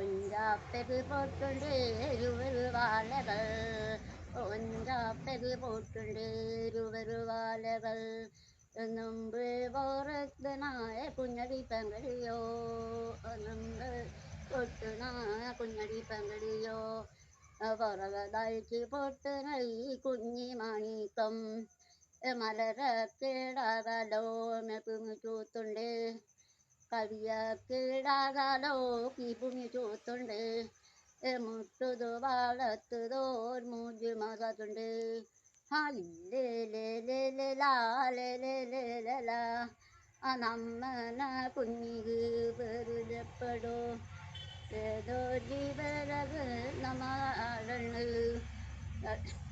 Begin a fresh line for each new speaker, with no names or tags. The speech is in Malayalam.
ഒഞ്ചാപ്പത് പോട്ടുണ്ട് രുവരുവാലകൾ ഒഞ്ചാപ്പത് പോട്ടുണ്ട് രുവരുവാലകൾ മുമ്പ് പോറത്തനായ കുഞ്ഞടി പെങ്കളിയോ മുമ്പ് പൊട്ടുനായ കുഞ്ഞടി പെങ്കളിയോ. പുറകതായിട്ട് പൊട്ടുനൈ കുഞ്ഞി മാണിക്കം മലരക്കേടാകാലോ മെപ്പുമി ചൂത്തുണ്ട്. കവിയക്കേടാകാലോ കീപ്പുമി ചൂത്തുണ്ട്. മുട്ടുതു വളത്തുതോർ മൂജി മകത്തുണ്ട് നമ്മന കുഞ്ഞിക്ക് പെരുലപ്പെടോ ഏതോ ജീവരത് that.